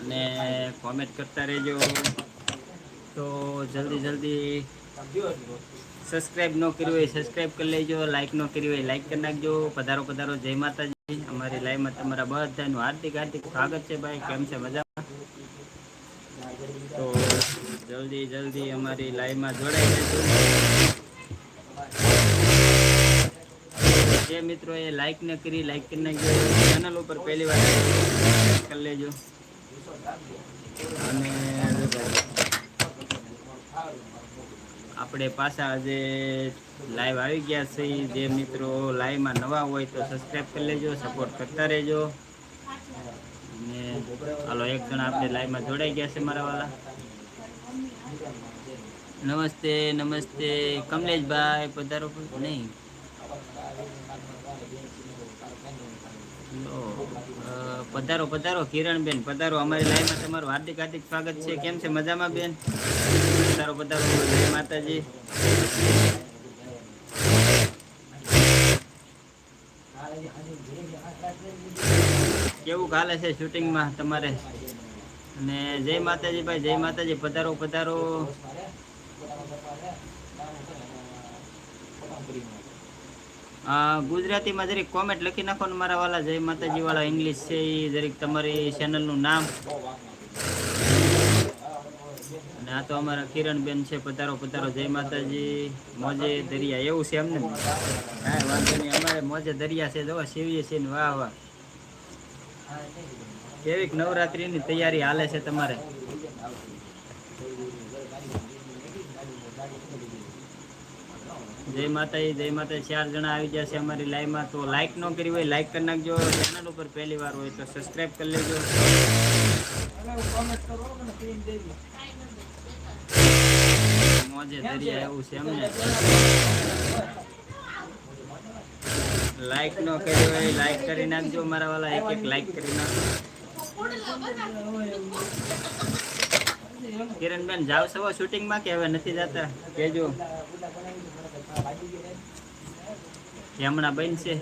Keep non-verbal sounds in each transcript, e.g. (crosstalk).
અને કોમેન્ટ કરતા રહેજો. તો જલ્દી જલ્દી સબસ્ક્રાઈબ ન કર્યું હોય સબસ્ક્રાઈબ કરી લેજો લાઈક ન કર્યું હોય લાઈક કરી નાખજો. પધારો પધારો. જય માતાજી. અમારી લાઈવમાં તમારા બધાનું હાર્દિક હાર્દિક સ્વાગત છે ભાઈ. કેમ છે મજામાં? તો જલ્દી જલ્દી અમારી લાઈવમાં જોડાઈ જજો. જે મિત્રો એ લાઈક ન કરી લાઈક કરી નાખજો ચેનલ ઉપર પહેલી વાર કરી લેજો. અને આપણે પાછા આજે લાઈવ આવી ગયા છે, જે મિત્રો લાઈવમાં નવા હોય તો સબસ્ક્રાઈબ કરી લેજો સપોર્ટ કરતા રહેજો. ને હાલો, એક જણા આપણે લાઈવમાં જોડાઈ ગયા છે મારા વાળા નમસ્તે નમસ્તે. કમલેશભાઈ પધારો નહીં લો, અ, પધારો પધારો, કિરણબેન, પધારો. અમારી લાઈનમાં તમારું હાર્દિક હાર્દિક સ્વાગત છે. કેમ છે? મજામાં, બેન? પધારો પધારો. જય માતાજી. કેવું ચાલે છે શૂટિંગમાં તમારે? અને જય માતાજી ભાઈ, જય માતાજી. પધારો પધારો. ગુજરાતીમાં જરીક કોમેન્ટ લખી નાખો ને મારા વાલા, જય માતાજી વાળા ઇંગ્લિશ છે એ જરીક તમારી ચેનલનું નામ. અને આ તો અમારા કિરણબેન છે, પધારો પધારો, જય માતાજી. મોજે દરિયા, એવું છે એમને? હા વાંધો નહીં, અમારે મોજે દરિયા છે જોવા સેવીએ છીએ ને વાહ વાહ. કેવીક નવરાત્રિની તૈયારી હાલે છે તમારે? જય માતાજી, જય માતા ચાર જણા આવી જશે અમારી લાઈવમાં તો લાઈક ન કરી હોય લાઈક કરી નાખજો. ચેનલ ઉપર પહેલી વાર હોય તો સબસ્ક્રાઈબ કરી લેજો. મોજે દરિયા એવું છે એમને લાઈક ન કરી હોય લાઈક કરી નાખજો મારા વાલા. એક એક લાઈક કરી નાખજો કિરણબેન, જાવ છો? શૂટિંગમાં કે હવે નથી જતા? કેજો કે હમણાં બનશે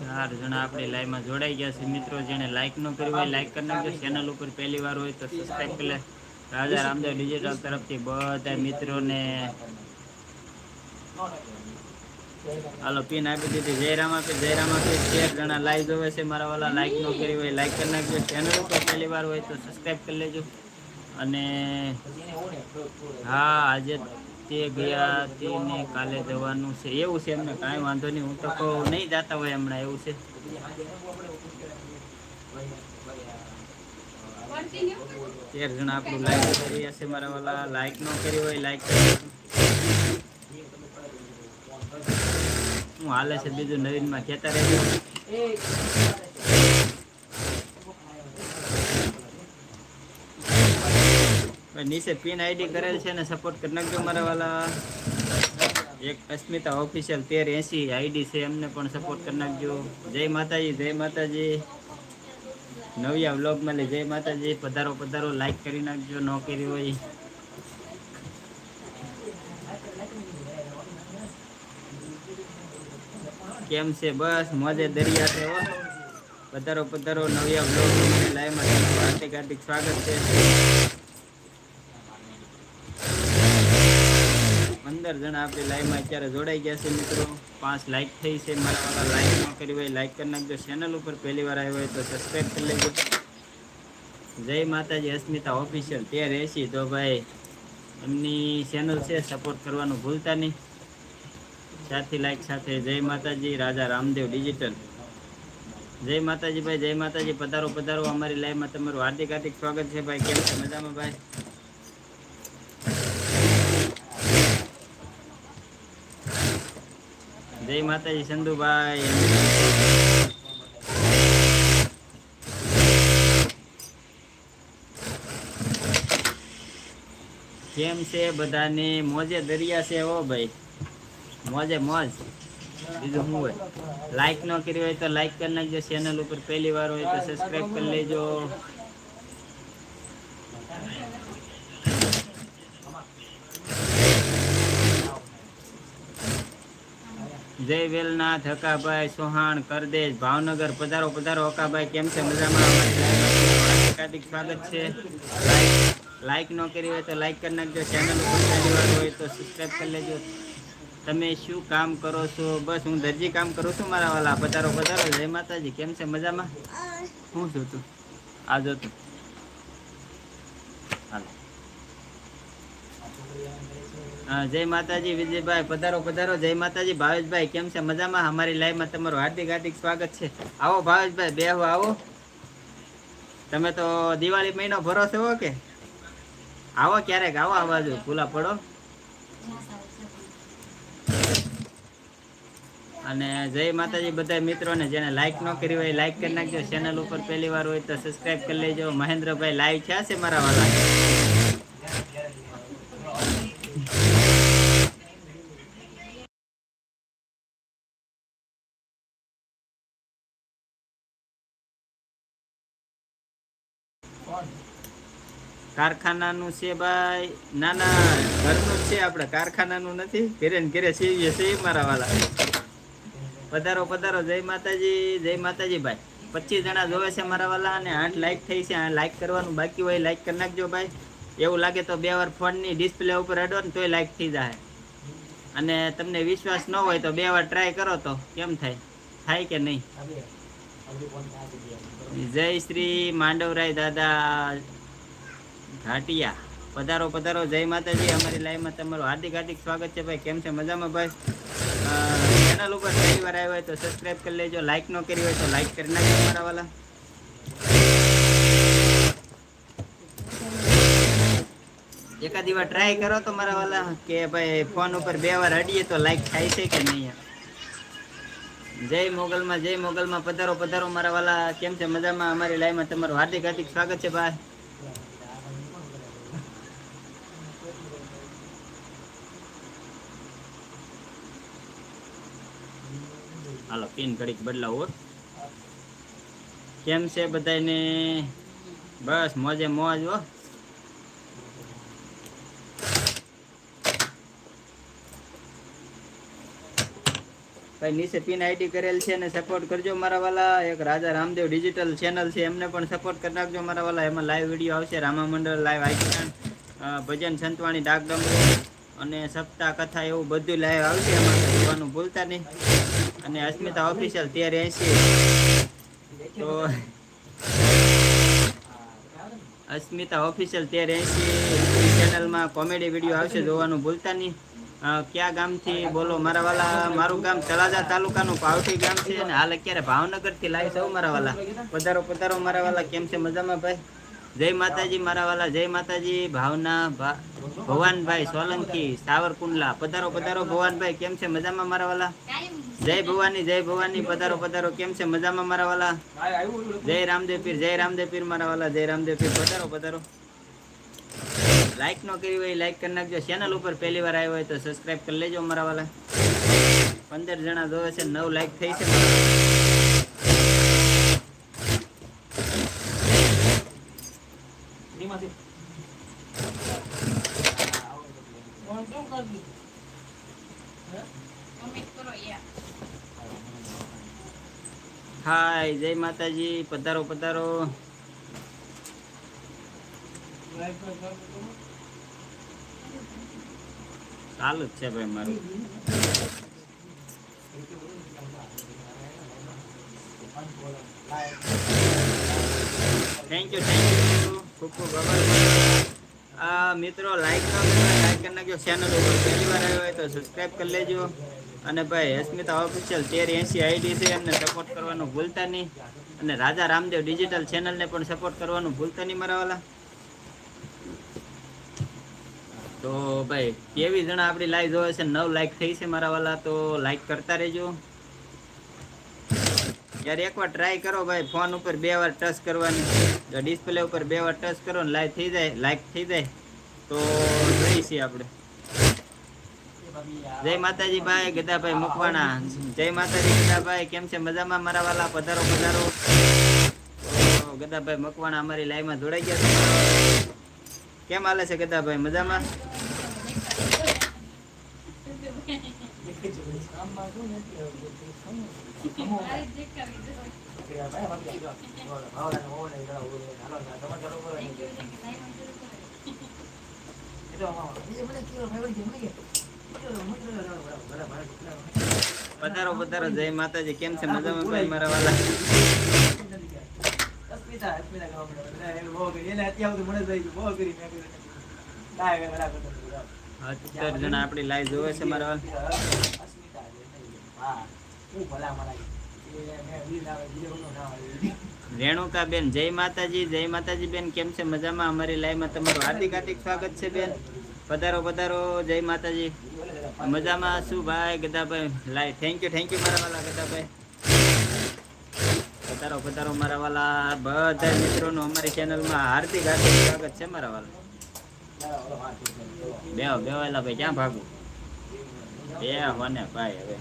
ચાર જણા આપણી લાઈવમાં જોડાઈ ગયા છે. મિત્રો, જેને લાઈક ન કર્યું હોય લાઈક કરી નાખજો. ચેનલ ઉપર પહેલી વાર હોય તો સબસ્ક્રાઈબ કરી રાજા રામદેવ ડિજિટલ તરફથી બધા મિત્રોને હાલો પિન આપી દીધી. જયરામ આપી જયરામ આપી તેર જણા લાઈવ જોવે છે મારા વાલા લાઈક ન કરી હોય લાઈક કરી નાખજો. ચેનલ ઉપર પહેલી વાર હોય તો સબસ્ક્રાઈબ કરી લેજો. અને હા આજે તે ગયા તેને કાલે જવાનું છે. એવું છે એમને કાંઈ વાંધો નહીં. હું તો કહું નહીં જતા હોય હમણાં એવું છે. તેર જણા આપણું લાઈક કરી રહ્યા છે મારા વાલા. લાઈક ન કરી હોય લાઈક કરી હું હાલે છે બીજું નવીનમાં કહેતા ભાઈ નીચે પિન આઈડી કરેલ છે ને સપોર્ટ કરી નાખજો મારા વાલા. એક અસ્મિતા ઓફિશિયલ તેર એસી આઈડી છે, એમને પણ સપોર્ટ કરી નાખજો. જય માતાજી જય માતાજી. નવિયા વ્લોગમાં લે, જય માતાજી. પધારો પધારો લાઈક કરી નાખજો, ન કરી હોય. કેમ છે? બસ, મોજે દરિયા છે પધારો પધારો, નવિયા બ્લોગ લાઈવમાં હાર્દિક હાર્દિક સ્વાગત છે. પંદર જણા આપણી લાઈવમાં અત્યારે જોડાઈ ગયા છે મિત્રો. પાંચ લાઈક થઈ છે મારા વાળા લાઈક ન કરી હોય લાઈક કરી નાખજો. ચેનલ ઉપર પહેલી વાર આવ્યો હોય તો સબસ્ક્રાઈબ કરી લેજો. જય માતાજી, અસ્મિતા ઓફિશિયલ ત્યાં રહેશી. તો ભાઈ, એમની ચેનલ છે સપોર્ટ કરવાનું ભૂલતા નહીં. સાથે લાઈક સાથે જય માતાજી, રાજા રામદેવ ડિજિટલ જય માતાજી ભાઈ, જય માતાજી, પધારો પધારો. અમારી લાઈવમાં તમારું હાર્દિક હાર્દિક સ્વાગત છે ભાઈ. કેમ છે? મજામાં ભાઈ? જય માતાજી સંધુભાઈ કેમ છે બધાને? મોજે દરિયા છે હો ભાઈ. मज़े मज बीजू शू लाइक न करी हो तो लाइक करना जो चेनल पर पहली बार हो तो सब्सक्राइब कर लो जय वेलनाथ हका भाई सोहाण करदेश भावनगर पधारो पधारो हका भाई केम से मज़ा में हार्दिक स्वागत है लाइक न करी हो तो लाइक करना जो चेनल पर पहली बार हो तो सब्सक्राइब कर लो તમે શું કામ કરો છો? બસ હું દરજી કામ કરું છું મારા વાલા. પધારો પધારો. જય માતાજી. કેમ છે મજામાં? શું છું તું. આ જો તું. હા, જય માતાજી વિજયભાઈ. પધારો પધારો. જય માતાજી. ભાવેશભાઈ, કેમ છે મજામાં? અમારી લાઈવમાં તમારું હાર્દિક હાર્દિક સ્વાગત છે. આવો ભાવેશભાઈ બેહો આવો. તમે તો દિવાળી મહિનો ભરો છો કે? આવો ક્યારેક, આવો આ બાજુ. પડો અને જય માતાજી બધા મિત્રોને જેને લાઈક ન કરી હોય લાઈક કરી નાખજો. ચેનલ ઉપર પહેલી વાર હોય તો સબસ્ક્રાઇબ કરી લેજો. મહેન્દ્રભાઈ લાઈવ છે છે મારા વાલા કારખાનાનું છે ભાઈ. ના ના, ઘરનું જ છે આપણે. કારખાનાનું નથી. ઘેરે ઘેરે સીવીએ છીએ મારા વાલા પધારો પધારો. જય માતાજી જય માતાજી ભાઈ. પચીસ જણા જોવે છે મારા વાલા અને આઠ લાઈક થઈ છે. લાઈક કરવાનું બાકી હોય લાઈક કરી નાખજો ભાઈ. એવું લાગે તો બે વાર ફોનની ડિસ્પ્લે ઉપર અડો ને તોય લાઈક થઈ જાય અને તમને વિશ્વાસ ન હોય તો બે વાર ટ્રાય કરો તો કેમ થાય? થાય કે નહીં? જય શ્રી માંડવરાય દાદા ઘાટિયા. પધારો પધારો. જય માતાજી. અમારી લાઈવમાં તમારું હાર્દિક હાર્દિક સ્વાગત છે ભાઈ. કેમ છે? મજામાં ભાઈ? ચેનલ ઉપર પહેલી વાર આવ્યો હોય તો સબસ્ક્રાઇબ કરી લેજો. લાઈક ન કરી હોય તો લાઈક કરી નાખજો મારા વાલા. એકાદી વાર ટ્રાય કરો તો મારા વાલા કે ભાઈ ફોન ઉપર બે વાર અડીએ તો લાઈક થાય છે કે નહીં જય મોગલમાં જય મોગલમાં પધારો પધારો મારા વાલા. કેમ છે? મજામાં? અમારી લાઈવમાં તમારું હાર્દિક હાર્દિક સ્વાગત છે, ભાઈ. હાલો, પિન ઘડીક બદલાવો કેમ છે બધાને બસ મોજે મોજ હો. ભાઈ, નીચે પિન આઈડી કરેલ છે ને સપોર્ટ કરજો મારા વાલા. એક રાજા રામદેવ ડિજિટલ ચેનલ છે, એમને પણ સપોર્ટ કરી નાખજો મારા વાલા. એમાં લાઈવ વીડિયો આવશે. રામા મંડળ લાઈવ આઈકન ભજન સંતવાણી ડાક અને સપ્તાહ કથા એવું બધું લાઈવ આવશે. એમાં જોવાનું ભૂલતા નહીં. અને અસ્મિતા ઓફિશિયલ તેર એસી. તો અસ્મિતા ઓફિશિયલ તેર એસી. ચેનલમાં કોમેડી વીડિયો આવશે જોવાનું ભૂલતા નહીં. ક્યાં ગામથી બોલો? મારા વાલા, મારું ગામ તળાજા તાલુકાનું પાવઠી ગામ છે અને હાલ અત્યારે ભાવનગરથી લાવી સૌ મારા વાલા. પધારો પધારો મારા વાલા. કેમ છે મજામાં ભાઈ? જય માતાજી મારા વાલા, જય માતાજી. ભાવના ભવાનભાઈ સોલંકી, સાવરકુંડલા. પધારો પધારો ભવાનભાઈ. કેમ છે મજામાં મારા વાલા? જય ભવાની જય ભવાની, પધારો પધારો. કેમ છે? મજામાં મારા વાલા? જય રામદેવ પીર, જય રામદેવ પીર મારા વાલા, જય રામદેવ પીર. પધારો પધારો. લાઈક નો કરી હોય લાઈક કરી નાખજો. ચેનલ ઉપર પહેલી વાર આવ્યો હોય તો સબસ્ક્રાઈબ કરી લેજો મારા વાલા. પંદર જણા જોવે છે, નવ લાઈક થઈ છે. હાય જય માતાજી પધારો પધારો ચાલુ જ છે ભાઈ મારું થેન્ક યુ થેન્ક યુ ખૂબ ખૂબ આભાર આ મિત્રો લાઈક ન લાઈક કરી નાખજો ચેનલ ઉપર પહેલી વાર આવ્યો હોય તો સબસ્ક્રાઇબ કરી લેજો અને ભાઈ અસ્મિતા ઓફિશિયલ તેર એસી આઈડી છે, એમને સપોર્ટ કરવાનું ભૂલતા નહીં. અને રાજા રામદેવ ડિજિટલ ચેનલને પણ સપોર્ટ કરવાનું ભૂલતા નહીં મારા વાલા. તો ભાઈ, કેવી જણા આપણી લાઈવ જોવે છે, નવ લાઈક થઈ છે મારા વાલા, તો લાઈક કરતા રહેજો. યાર એકવાર ટ્રાય કરો ભાઈ ફોન ઉપર બે વાર ટચ કરવાની. ડિસ્પ્લે ઉપર બે વાર ટચ કરો ને લાઈવ થઈ જાય લાઈક થઈ જાય. તો જોઈ છીએ આપણે. જય માતાજી ભાઈ ગદાભાઈ મકવાણા. જય માતાજી ગદાભાઈ કેમ છે? મજામાં મારા વાલા? પધારો પધારો. ગદાભાઈ મકવાણા અમારી લાઈવમાં જોડાઈ ગયા છે. કેમ હાલે છે ગદાભાઈ મજામાં? (laughs) પધારો પધારો જય માતાજી. કેમ છે? મજામાં ભાઈ મારા વાલા? અત્યાર જણા આપણી લાઈવ જોવે છે મારા રેણુકા બેન જય માતાજી. જય માતાજી બેન કેમ છે? મજામાં અમારી લાઈવમાં તમારું હાર્દિક હાર્દિક સ્વાગત છે બેન. પધારો પધારો જય માતાજી. મજામાં શું ભાઈ ગદાભાઈ. લાઈ થેન્ક યુ થેન્ક યુ મારા વાલા ગદાભાઈ. પધારો પધારો મારા વાલા. બધા મિત્રોનું અમારી ચેનલમાં હાર્દિક હાર્દિક સ્વાગત છે મારા વાલા. બેહો એલા ભાઈ, ક્યાં ભાગું? બે હોને ભાઈ હવે.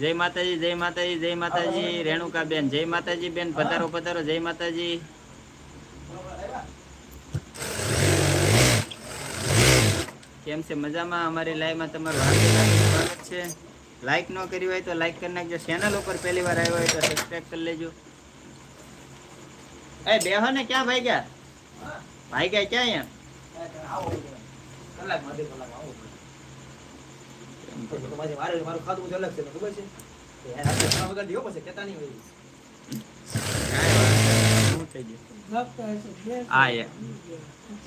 જય માતાજી જય માતાજી જય માતાજી રેણુકા બેન જય માતાજી બેન, પધારો પધારો. જય માતાજી. કેમ છે? મજામાં? અમારી લાઈવમાં તમારું સ્વાગત છે. લાઈક ન કરી હોય તો લાઈક કરી નાખજો. ચેનલ ઉપર પહેલી વાર આવ્યો હોય તો સબસ્ક્રાઈબ કરી લેજો. એ બેહો ને ક્યાં ભાઈ. ગયા ભાઈ ગયા ક્યાં અહીંયા આ એ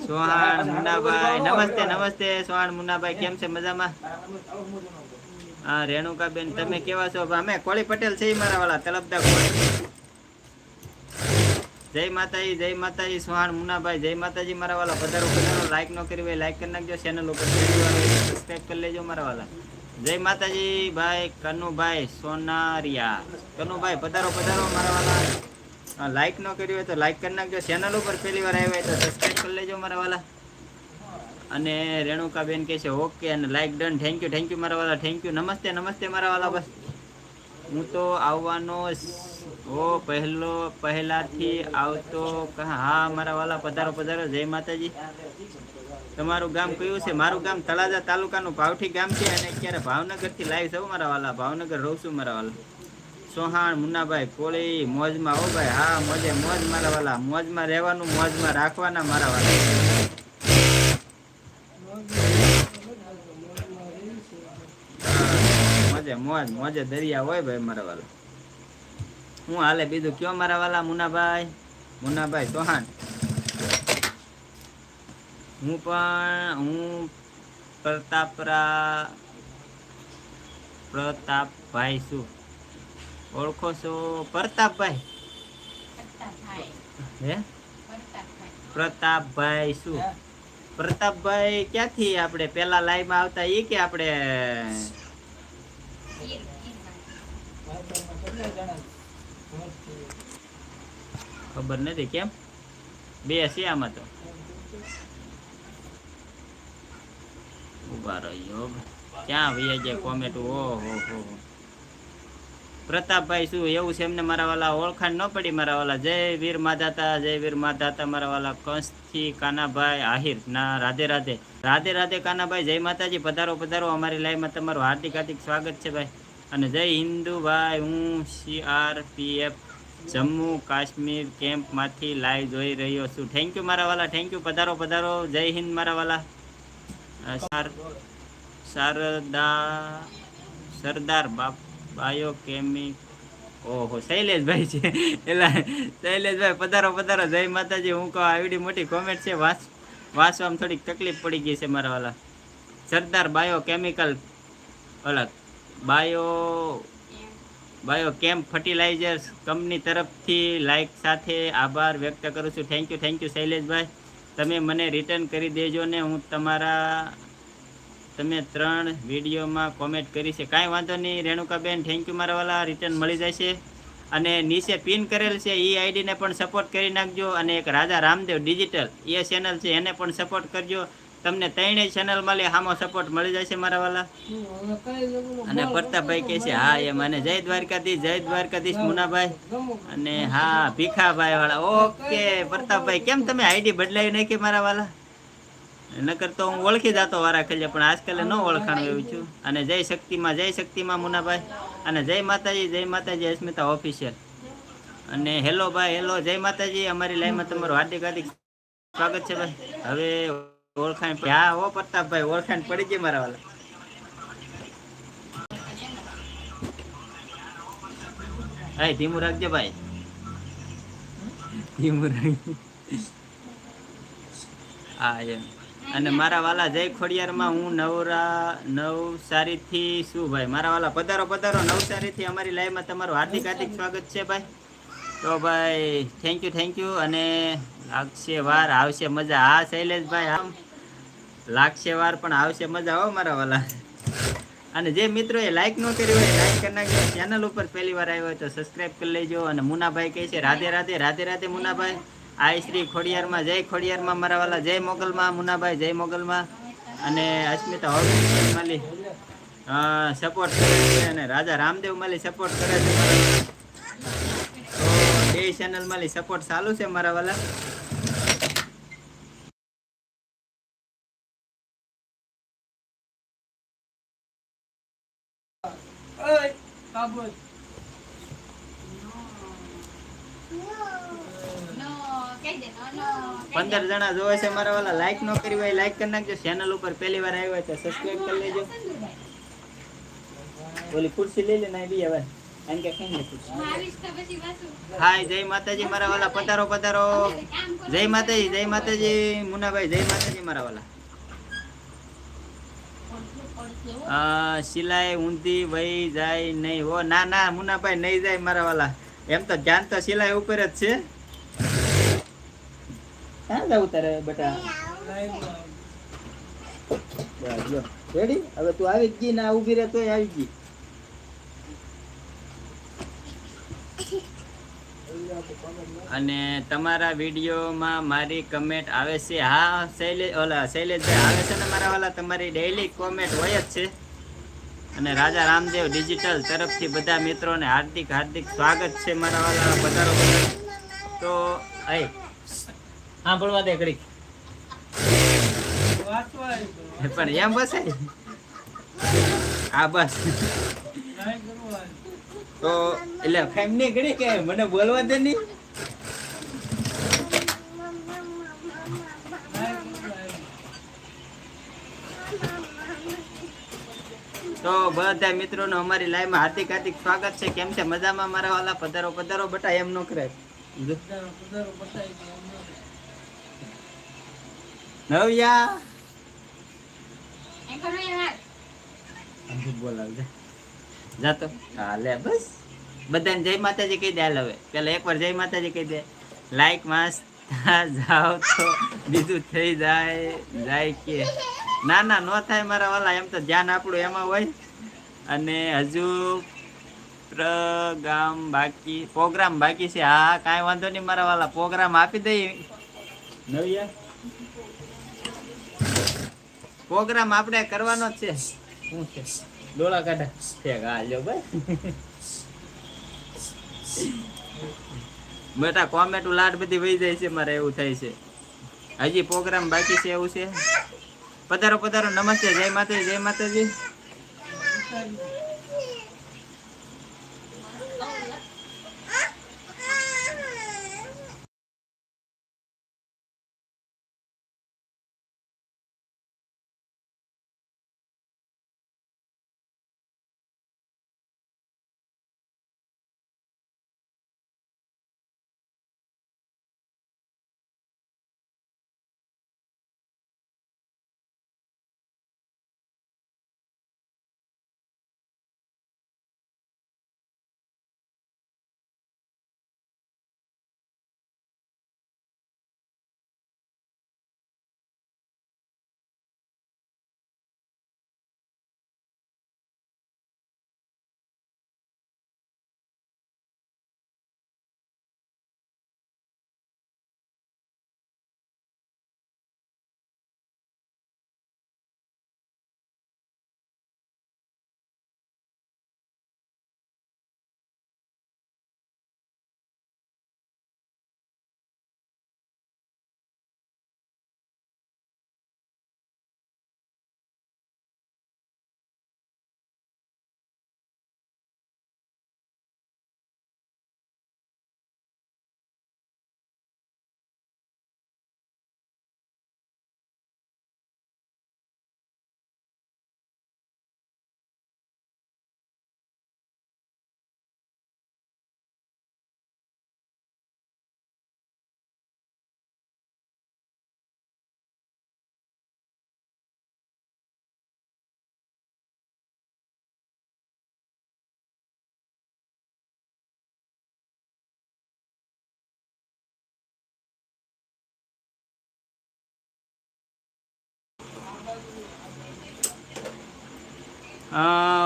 સોહાણ મુન્નાભાઈ નમસ્તે નમસ્તે સોહાણ મુન્નાભાઈ કેમ છે મજામાં? હા રેણુકા બેન તમે કેવા છો? અમે કોળી પટેલ છે ઈ મારા વાળા તલબદા કોળી. જય માતાજી જય માતાજી સોહાણ મુન્નાભાઈ જય માતાજી મારા વાલા પધારો પધારો લાઈક ન કરી હોય લાઈક કરી નાખજો. ચેનલ ઉપર સબસ્ક્રાઇબ કરી લેજો મારા વાલા જય માતાજી ભાઈ કનુભાઈ સોનારિયા. કનુભાઈ પધારો પધારો મારા વાલા હા, લાઈક ન કરી હોય તો લાઈક કરી નાખજો. ચેનલ ઉપર પહેલી વાર આવ્યા હોય તો સબસ્ક્રાઈબ કરી લેજો મારા વાલા. અને રેણુકા બેન કહે છે, ઓકે, અને like done thank you thank you મારા વાલા. થેન્ક યુ નમસ્તે નમસ્તે મારા વાલા બસ. હું તો આવવાનો ઓ, પહેલો, પહેલાથી આવતો હા, મારા વાલા, પધારો પધારો. જય માતાજી. તમારું ગામ કયું છે? મારું ગામ તળાજા તાલુકાનું ભાવઠી ગામ છે અને અત્યારે ભાવનગરથી લાઈવ છું મારા વાલા. ભાવનગર રહું છું મારા વાલા. સોહાણ મુન્નાભાઈ કોળી મોજમાં હો ભાઈ, હા, મોજે મોજ મારા વાલા, મોજમાં રહેવાનું, મોજમાં રાખવાના મારા વાલા. મોજે મોજ, મોજે દરિયા હોય ભાઈ મારા વાલા. હું હાલે બીજું કયો મારા વાલા મુનાભાઈ મુનાભાઈ ચૌહાણ. હું પણ, હું પ્રતાપરા, પ્રતાપભાઈ છું. ઓળખો છો પ્રતાપભાઈ. હે? પ્રતાપભાઈ. શું? પ્રતાપભાઈ ક્યાંથી આપણે પેલા લાઈવમાં આવતા? એ કે આપણે ખબર નથી કેમ? બે છે આમાં તો. ઊભા રહ્યો. ક્યાં ભાઈ જાય કોમેન્ટ ઓહો હો હો. પ્રતાપભાઈ શું, એવું છે એમને મારા વાલા ઓળખાણ ન પડી મારા વાલા જય વીર માધાતા, જય વીર માધાતા મારા વાલા કંસથી કાનાભાઈ આહિર. ના, રાધે રાધે. રાધે રાધે કાનાભાઈ, જય માતાજી. પધારો પધારો. અમારી લાઈવમાં તમારું હાર્દિક હાર્દિક સ્વાગત છે ભાઈ. અને જય હિન્દુ ભાઈ, હું સીઆરપીએફ જમ્મુ કાશ્મીર કેમ્પમાંથી લાઈવ જોઈ રહ્યો છું. થેન્ક યુ મારા વાલા થેન્ક યુ પધારો પધારો. જય હિન્દ મારા વાલા શારદા સરદાર બાપ બાયો કેમિક ઓહો, શૈલેષભાઈ છે. એલા શૈલેષભાઈ, પધારો પધારો. જય માતાજી. હું કહું આવડી મોટી કોમેન્ટ છે. વાંચ, વાંચવામાં થોડીક તકલીફ પડી ગઈ છે મારા વાલા. સરદાર બાયો કેમિકલ અલગ. Bio bio camp fertilizers company તરફથી લાઈક સાથે આભાર વ્યક્ત કરું છું. થેન્ક યુ થેન્ક યુ શૈલેષભાઈ. તમે મને રિટર્ન કરી દેજો ને હું તમારા તમે ત્રણ વિડીયોમાં કોમેન્ટ કરી છે. કાંઈ વાંધો નહીં, રેણુકાબેન થેન્ક યુ મારા વાલા રિટર્ન મળી જશે. અને નીચે પિન કરેલ છે એ આઈડીને પણ સપોર્ટ કરી નાખજો. અને એક રાજા રામદેવ ડિજિટલ એ ચેનલ છે, એને પણ સપોર્ટ કરજો. તમને ત્રણેય ચેનલમાં લે, હામો સપોર્ટ મળી જશે મારા વાલા. અને પ્રતાપભાઈ કહે છે, હા, એમ. અને જય દ્વારકાધીશ જય દ્વારકાધીશ મુનાભાઈ. અને હા, ભીખાભાઈ વાળા. ઓકે, પ્રતાપભાઈ, કેમ તમે આઈડી બદલાવી નાખી મારા વાલા? નકર તો હું ઓળખી જતો વારા ખેલે પણ આજકાલ ન ઓળખાણ એવું છું. અને જય શક્તિમાં જય શક્તિમાં મુનાભાઈ, અને જય માતાજી જય માતાજી અસ્મિતા ઓફિશિયલ. અને હેલો ભાઈ, હેલો, જય માતાજી, અમારી લાઈનમાં તમારું હાર્દિક હાર્દિક સ્વાગત છે ભાઈ. હવે ઓળખાણ હા હો પ્રતાપભાઈ, ઓળખાણ પડી ગઈ મારા વાલા. હા ધીમું રાખજો ભાઈ. ધીમું રાખજો. હા, એમ. અને મારા વાલા જય ખોડિયારમાં હું નવરા, નવસારીથી શું ભાઈ? મારા વાલા પધારો પધારો. નવસારીથી અમારી લાઈવમાં તમારું હાર્દિક હાર્દિક સ્વાગત છે ભાઈ. તો ભાઈ થેન્ક યુ થેન્ક યુ અને લાગશે વાર, આવશે મજા. હા શૈલેષભાઈ આમ. લાગશે વાર, પણ આવશે મજા હો મારા વાલા. અને જે મિત્રોએ લાઈક ન કર્યું હોય લાઈક કરી નાખજો. ચેનલ ઉપર પહેલી વાર આવ્યો હોય તો સબસ્ક્રાઇબ કરી લેજો. અને મુનાભાઈ કહે છે, રાધે રાધે રાધે રાધે મુનાભાઈ. આય શ્રી ખોડિયારમાં, જય ખોડિયારમાં મારા વાલા, જય મોગલમાં, મુનાભાઈ, જય મોગલમાં. અને અસ્મિતા હોલ માલી સપોર્ટ કરે છે અને રાજા રામદેવ માલી સપોર્ટ કરે છે બે ચેનલ માલી સપોર્ટ ચાલુ છે મારા વાલા. કાબુલ પંદર જણા જોવે છે, મારા વાલા લાઈક ન કરી હોય લાઈક કરી નાખજો. ચેનલ ઉપર પહેલી વાર આવ્યો તો સબસ્ક્રાઇબ કરી લેજો. ઓલી ખુરશી લઈ લે ના બી હવે. કઈ નથી હાય જય માતાજી, મારા વાલા. પધારો પધારો. જય માતાજી જય માતાજી. મુનાભાઈ, જય માતાજી, મારા વાલા. સિલાઈ ઊંધી વહી જાય નહીં. હો, ના ના, મુનાભાઈ નહીં જાય, મારા વાલા. એમ તો ધ્યાન તો સિલાઈ ઉપર જ છે. હા જવું તારે બેટા. હવે તું આવી ગઈ ના ઊભી રહે તોય આવી ગઈ. અને તમારા વિડીયોમાં મારી કમેન્ટ આવે છે. હા શૈલેષ ઓલા શૈલેષ આવે છે ને મારા વાલા, તમારી ડેઈલી કોમેન્ટ હોય જ છે. અને રાજા રામદેવ ડિજિટલ તરફથી બધા મિત્રોને હાર્દિક હાર્દિક સ્વાગત છે મારા વાલા પધારો. તો, આય સાંભળવા દે ઘડીક. પણ એમ બસ આ બસ. તો એટલે નહીં ઘડી કે મને બોલવા દે નહીં. તો બધા મિત્રોનો અમારી લાઈવમાં હાર્દિક હાર્દિક સ્વાગત છે. કેમ છે? મજામાં? મારા વાલા પધારો પધારો. બટા એમ નો કરે પધારો, પધારો. નવ્યા. બોલાવજે જાતો હા લે બસ. બધાને જય માતાજી કહી દે હાલ હવે. પેલા એકવાર જય માતાજી કહી દે. લાઈક મસ્ત (laughs) જાઓ તો બીજું થઈ જાય. જાય કે. ના ના નો થાય મારા વાલા. એમ તો ધ્યાન આપણું એમાં હોય. અને હજુ પ્રોગ્રામ બાકી પ્રોગ્રામ બાકી છે. હા કાંઈ વાંધો નહીં મારા વાલા. પ્રોગ્રામ આપી દઈ નવ્યા? પ્રોગ્રામ આપણે કરવાનો જ છે. શું છે? ડોળા કાઢા. છે હાલ્યો ભાઈ. બેટા કોમેન્ટ લાટ બધી વહી જાય છે મારે એવું થાય છે. હજી પ્રોગ્રામ બાકી છે એવું છે? પધારો પધારો. નમસ્તે. જય માતાજી જય માતાજી.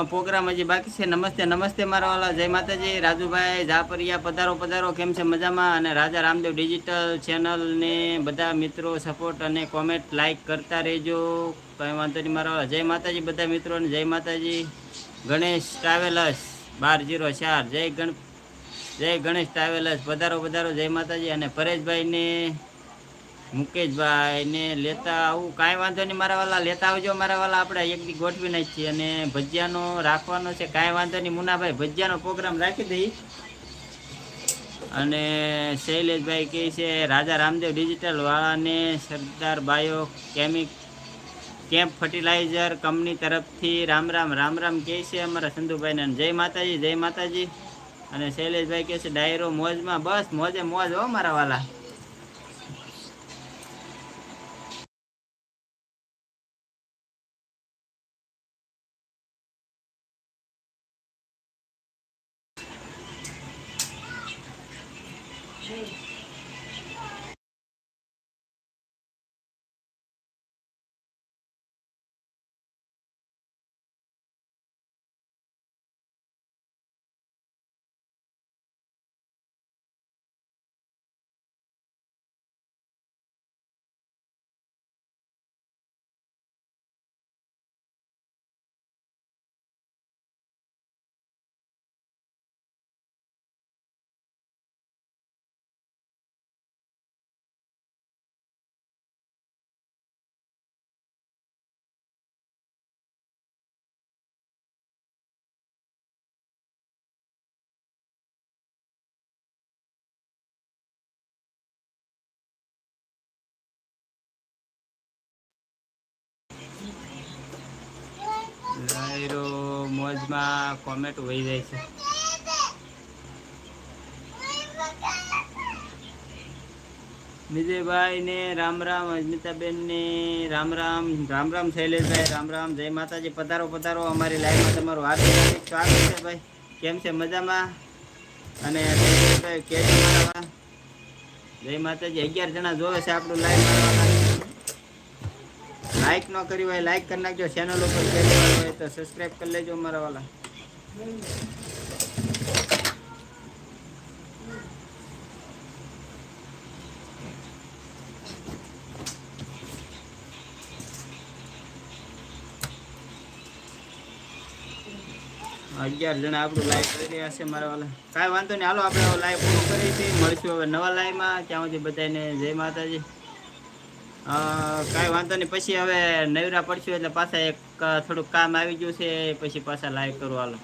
પ્રોગ્રામ હજી બાકી છે. નમસ્તે નમસ્તે મારા વાલા. જય માતાજી. રાજુભાઈ, ઝાપરિયા, પધારો પધારો. કેમ છે મજામાં? અને રાજા રામદેવ ડિજિટલ ચેનલને બધા મિત્રો સપોર્ટ અને કોમેન્ટ લાઇક કરતા રહેજો. કંઈ વાંધો નહીં મારા વાલા. જય માતાજી બધા મિત્રોને જય માતાજી. ગણેશ ટ્રાવેલર્સ, બાર જીરો ચાર. જય ગણ, જય ગણેશ ટ્રાવેલર્સ. પધારો પધારો. જય માતાજી. અને પરેશભાઈને મુકેશભાઈ ને લેતા આવું, કાંઈ વાંધો નહીં, મારા વાલા લેતા આવજો, મારા વાલા આપણે એક દી ગોઠવી નાખીએ અને ભજીયાનો રાખવાનો છે, કાંઈ વાંધો નહીં, મુનાભાઈ ભજીયાનો પ્રોગ્રામ રાખી દઈ. અને શૈલેષભાઈ કહે છે, રાજા રામદેવ ડિજિટલ વાળાને Sardar bio chemical camp fertilizer company તરફથી રામ રામ રામ રામ કહે છે અમારા સંધુભાઈને. જય માતાજી જય માતાજી. અને શૈલેષભાઈ કહે છે, ડાયરો મોજમાં, બસ મોજે મોજ હો મારા વાલા. મોજમાં કોમેન્ટ વહી જાય છે. વિજયભાઈ ને રામ રામ અજમિતાબેન ને રામ રામ રામ રામ શૈલેષભાઈ, રામ રામ, જય માતાજી. પધારો પધારો. અમારી લાઈફમાં તમારું હાર્દિક સ્વાગત છે ભાઈ. કેમ છે? મજામાં? અને છે જય માતાજી. અગિયાર જણા જોવે છે આપણું લાઈવ લાઈક ન કરી હોય લાઈક કરી નાખજો. ચેનલ ઉપર તો સબસ્ક્રાઇબ કરી લેજો મારા વાલા. અગિયાર જણા આપણું લાઈવ કરી રહ્યા છે મારા વાલા. કાંઈ વાંધો નહીં. હાલો, આપણે લાઈવ પૂરું કરી છે મળીશું હવે નવા લાઈવમાં ત્યાં સુધી બધાને જય માતાજી. કાંઈ વાંધો નહીં. પછી હવે નવરા પડશું એટલે પાછા એક થોડુંક કામ આવી ગયું છે, પછી પાછા લાઈવ કરું હાલો.